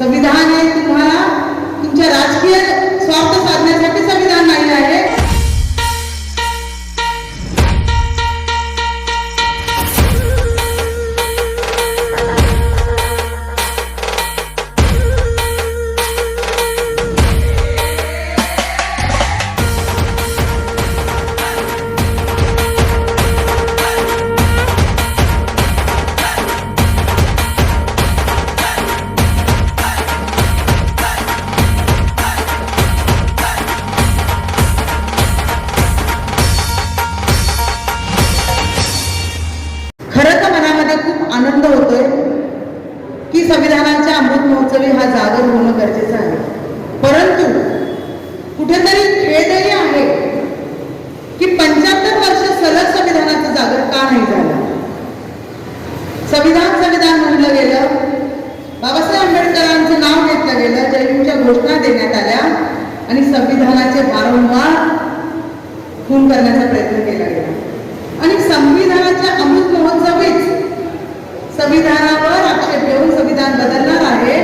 संविधान हे तुम्हाला तुमच्या राजकीय स्वार्थ की संविधानाच्या अमृत महोत्सवी हा जागर होणं गरजेचं आहे. परंतु कुठेतरी खेदही आहे की पंच्याहत्तर वर्ष सलग संविधानाचं जागर का नाही झालं? संविधान संविधान म्हणलं गेलं बाबासाहेब आंबेडकरांचं नाव घेतलं गेलं जयंतीच्या घोषणा देण्यात आल्या आणि संविधानाचे वारंवार खून करण्याचा प्रयत्न केला गेला. आणि संविधानाच्या अमृत महोत्सवीच संविधानावर आक्षेप घेऊन बदलणार आहे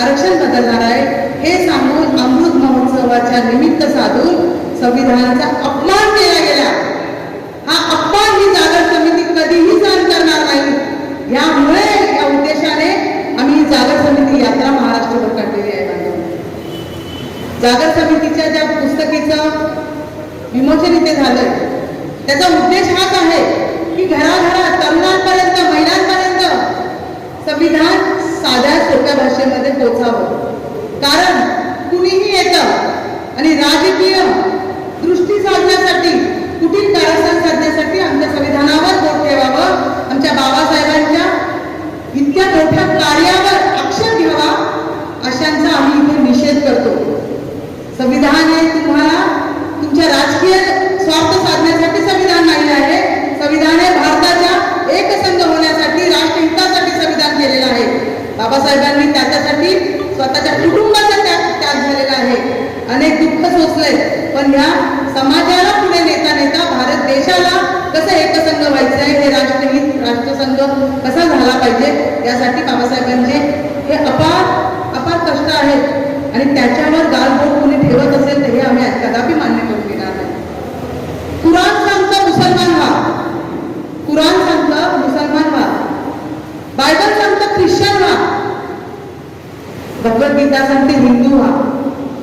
आरक्षण बदलणार आहे हे सांगून अमृत महोत्सवाच्या निमित्त साधून संविधानाचा अपमान केला गेला. हा अपमान ही जागर समिती कधीही सहन करणार नाही. यामुळे या उद्देशाने आम्ही ही जागर समिती यात्रा महाराष्ट्रभर काढलेली आहे जागर समितीच्या ज्या पुस्तकीचं विमोचन इथे झालंय त्याचा उद्देश हाच आहे की घराघरात तरुणांपर्यंत महिलांपर्यंत संविधान साध्या सोप्या भाषेमध्ये पोचावं. कारण कुणीही येतं आणि राजकीय दृष्टी साधण्यासाठी कुठील कारस्थान साधण्यासाठी आमच्या संविधानावर बोट ठेवावं आमच्या बाबासाहेबांच्या इतक्या मोठ्या कार्यावर आक्षेप घ्यावा अशांचा आम्ही इथे निषेध करतो संविधान हे तुम्हाला तुमच्या राजकीय स्वार्थ साधण्यासाठी संविधान नाही आहे संविधान हे भारताच्या एकसंघ होण्यासाठी राष्ट्रहितासाठी संविधान केलेलं आहे बाबासाहेबांनी त्याच्यासाठी स्वतःच्या कुटुंबाचा त्याग त्याग झालेला आहे अनेक पण या समाजाला पुढे नेता नेता भारत देशाला कसं एकसंघ व्हायचं आहे हे राष्ट्रहित राष्ट्रसंघ कसा झाला पाहिजे यासाठी बाबासाहेबांचे हे अपार अपार कष्ट आहेत. आणि त्याच्यावर गालबोट कोणी ठेवत असेल तर हे आम्ही कदापि मान्य करून घेणार नाही. कुराण सांगतं मुसलमान व्हा. कुराण सांगतं मुसलमान व्हा. बायबल सांगतं ख्रिश्चन व्हा. भगवद्गीता सांगते हिंदू व्हा.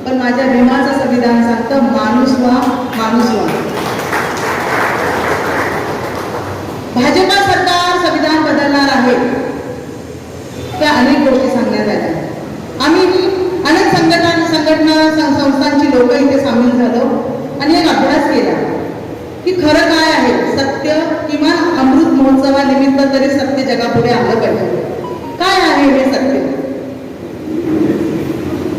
पण माझ्या भीमाचं संविधान सांगतं माणूस व्हा माणूस व्हा भाजपा सरकार संविधान बदलणार आहे. त्या अनेक गोष्टी सांगण्यात आल्या. आम्ही अनेक संघटना संघटना सं- संस्थांची लोक इथे सामील झालो आणि एक अभ्यास केला की खरं काय आहे? सत्य किमान अमृत महोत्सवानिमित्त तरी सत्य जगापुढे आलं पाहिजे. काय आहे हे सत्य?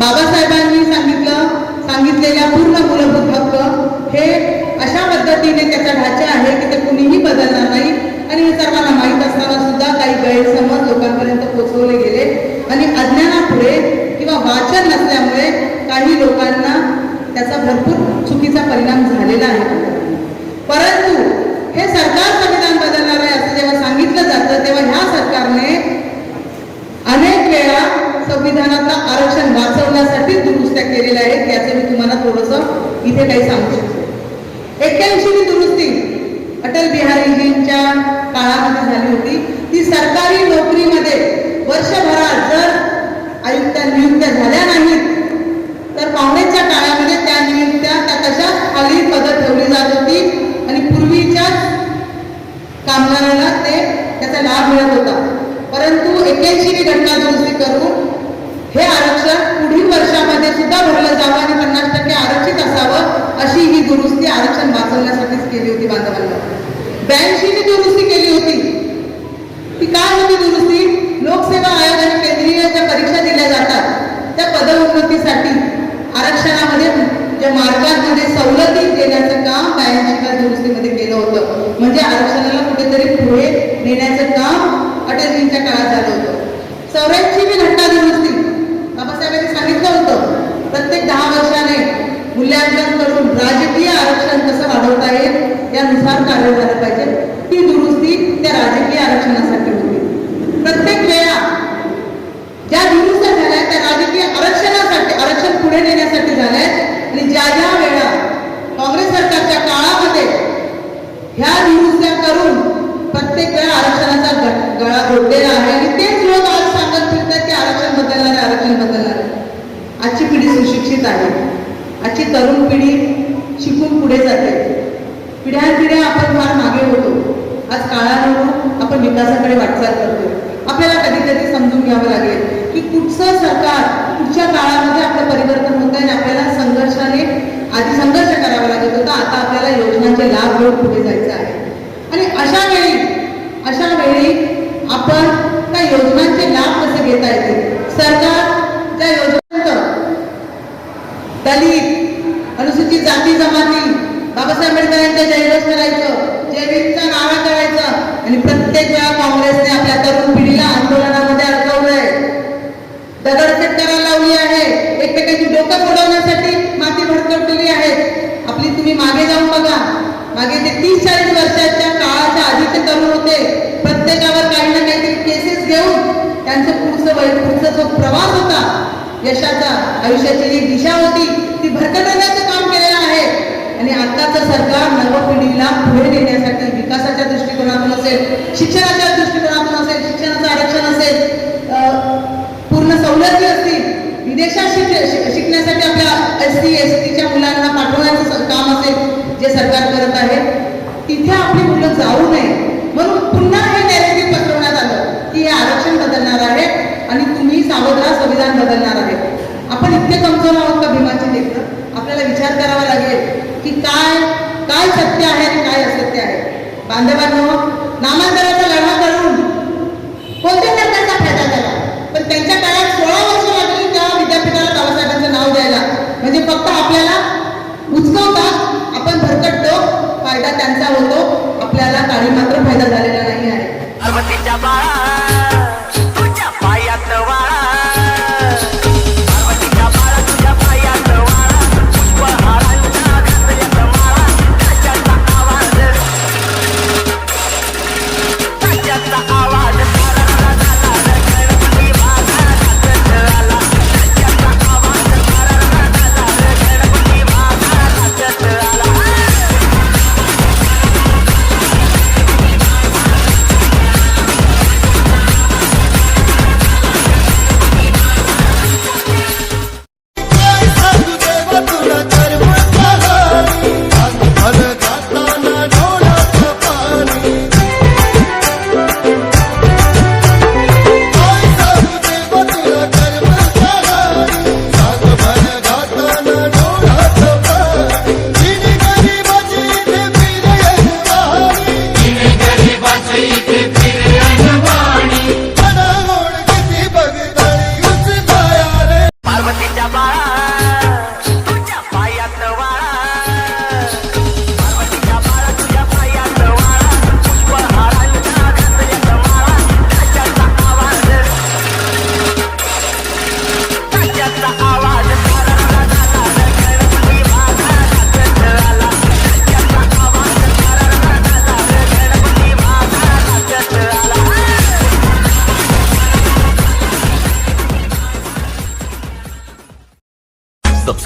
बाबासाहेबांनी सांगितलं सांगितलेल्या पूर्ण मूलभूत हक्क हे अशा पद्धतीने त्याचा ढाचा आहे की ते कुणीही बदलणार नाही आणि हे सर्वांना माहीत असताना सुद्धा काही गैरसमज लोकांपर्यंत पोहोचवले गेले आणि अज्ञानापुढे किंवा वाचन नसल्यामुळे काही लोकांना त्याचा भरपूर चुकीचा परिणाम झालेला आहे परंतु हे सरकार संविधान बदलणार आहे असं जेव्हा सांगितलं जातं तेव्हा ह्या सरकारने अनेक वेळा संविधानातलं आरक्षण वाचवण्यासाठी दुरुस्त्या केलेल्या आहेत याचं मी तुम्हाला थोडंसं इथे काही सांगू शकतो एक्क्याऐंशी दुरुस्ती अटल बिहारीजींच्या काळामध्ये झाली होती. ती सरकारी नोकरीमध्ये वर्षभरात जर आयुक्त नियुक्त झाल्या नाहीत तर काँग्रेसच्या काळामध्ये त्या नियुक्त्या त्या तशाच खाली पद ठेवली जात होती आणि पूर्वीच्याच कामगाराला ते त्याचा लाभ मिळत होता. परंतु एक्क्याऐंशी घटना दुरुस्ती करून हे आरक्षण सुद्धा भरलं जावं आणि पन्नास टक्के आरक्षित असावं अशी ही दुरुस्ती आरक्षण वाचवण्यासाठीच केली होती बांधवांना. ब्याऐंशी दुरुस्ती केली होती. ती काय होती दुरुस्ती? लोकसेवा आयोग आणि केंद्रीय ज्या परीक्षा दिल्या जातात त्या पदोन्नतीसाठी आरक्षणामध्ये ज्या मार्गांमध्ये सवलती देण्याचं काम ब्याऐंशीच्या दुरुस्तीमध्ये केलं होतं. म्हणजे आरक्षणाला कुठेतरी पुढे नेण्याचं काम अटलजींच्या काळात झालं होतं. चौऱ्याऐंशी बी घटना दुरुस्ती. बाबासाहेबांनी सांगितलं होतं प्रत्येक दहा वर्षाने मूल्यांकन करून राजकीय आरक्षण कसं वाढवता येईल यानुसार कार्य झालं पाहिजे. ती दुरुस्ती त्या राजकीय आरक्षणासाठी होती. प्रत्येक वेळा ज्या दुरुस्त्या झाल्या त्या राजकीय आरक्षणासाठी आरक्षण पुढे नेण्यासाठी झाल्या आणि ज्या ज्या वेळा काँग्रेस सरकारच्या काळामध्ये ह्या दुरुस्त्या करून प्रत्येक वेळा आरक्षणाचा गळा घोडलेला आहे आणि तेच लोक आज सांगत फिरतात की आरक्षण बदलणार आहे आरक्षण बदलणार आहे आजची पिढी आहे. आजची तरुण पिढी शिकून पुढे जाते. पिढ्यानपिढ्या आपण फार मागे होतो. आज काळानुरूप आपण विकासाकडे वाटचाल करतो आपल्याला कधी कधी समजून घ्यावं लागेल की कुठचं सरकार कुठच्या काळामध्ये आपलं परिवर्तन होत आहे आणि आपल्याला संघर्षाने आधी संघर्ष करावा लागत होता. आता आपल्याला योजनांचे लाभ घेऊन पुढे जायचं आहे. आणि अशा वेळी अशा वेळी आपण त्या योजनांचे लाभ कसे घेता येतील सरकार ज्या योजना दलित अनुसूचित जाती जमाती बाबासाहेब आंबेडकरांच्या जयघोष करायचं जयवीरचा नारा करायचं आणि प्रत्येक वेळा काँग्रेसने आपल्या तरुण पिढीला आंदोलनामध्ये अडकवलंय दगडफेक करायला लावली आहे एकमेकांची डोकं सोडवण्यासाठी माती भडकवलेली आहे आपली तुम्ही मागे जाऊन बघा मागे ते तीस चाळीस वर्षाच्या काळाच्या आधीचे तरुण होते प्रत्येकावर काही ना काहीतरी केसेस घेऊन त्यांचं पुढचं वय पुढचा जो प्रवास होता यशाचा आयुष्याची जी दिशा होती ती भरकटवण्याचं काम केलेलं आहे. आणि आताचं सरकार नव पिढीला पुढे नेण्यासाठी विकासाच्या दृष्टिकोनातून असेल शिक्षणाच्या दृष्टिकोनातून असेल शिक्षणाचं आरक्षण असेल पूर्ण सवलती असतील विदेशात शिक शिक- शिकण्यासाठी आपल्या एस सी एस टीच्या मुलांना पाठवण्याचं काम असेल जे सरकार करत आहे तिथे आपली मुलं जाऊ नये. म्हणून पुन्हा हे नॅरेटिव्ह पसरवण्यात आलं की हे आरक्षण बदलणार आहे आणि तुम्ही सावध संविधान बदलणार आहे. आपण इतके कमजोर आहोत का भीमाची लेकरं? आपल्याला विचार करावा लागेल की काय काय सत्य आहे आणि काय असत्य आहे. बांधवांनो नामांतराचा लढा करून कोणत्या सरकारचा फायदा झाला? पण त्यांच्या काळात सोळा वर्ष लागली त्या विद्यापीठाला बाबासाहेबांचं नाव द्यायला? म्हणजे फक्त आपल्याला उचकवतात आपण भरकटतो फायदा त्यांचा होतो आपल्याला काही मात्र